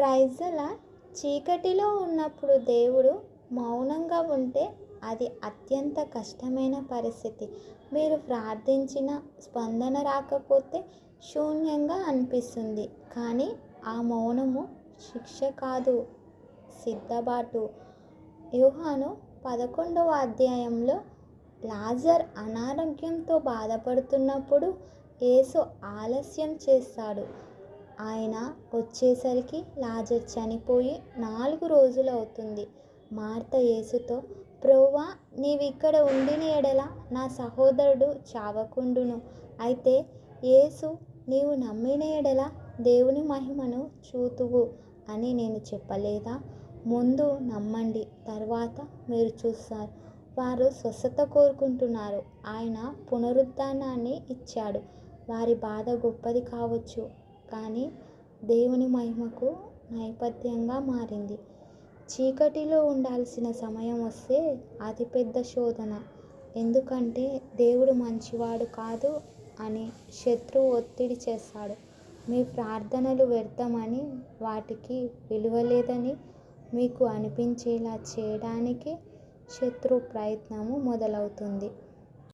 ప్రైజల చీకటిలో ఉన్నప్పుడు దేవుడు మౌనంగా ఉంటే అది అత్యంత కష్టమైన పరిస్థితి. మీరు ప్రార్థించిన స్పందన రాకపోతే శూన్యంగా అనిపిస్తుంది. కానీ ఆ మౌనము శిక్ష కాదు సిద్ధబాటు. యూహాను పదకొండవ అధ్యాయంలో లాజర్ అనారోగ్యంతో బాధపడుతున్నప్పుడు యేసు ఆలస్యం చేస్తాడు. ఆయన వచ్చేసరికి లాజర్ చనిపోయి నాలుగు రోజులు అవుతుంది. మార్త యేసుతో ప్రోవా నీవిక్కడ ఉండిన ఎడల నా సహోదరుడు చావకుండును. అయితే యేసు నీవు నమ్మిన ఎడల దేవుని మహిమను చూతువు అని నేను చెప్పలేదా? ముందు నమ్మండి తర్వాత మీరు చూస్తారు. వారు స్వస్థత కోరుకుంటున్నారు. ఆయన పునరుద్ధానాన్ని ఇచ్చాడు. వారి బాధ గొప్పది కావచ్చు. కానీ దేవుని మహిమకు నేపథ్యంగా మారింది. చీకటిలో ఉండాల్సిన సమయం వస్తే అతిపెద్ద శోధన. ఎందుకంటే దేవుడు మంచివాడు కాదు అని శత్రువు ఒత్తిడి చేస్తాడు. మీ ప్రార్థనలు వ్యర్థమని వాటికి విలువ లేదని మీకు అనిపించేలా చేయడానికి శత్రు ప్రయత్నము మొదలవుతుంది.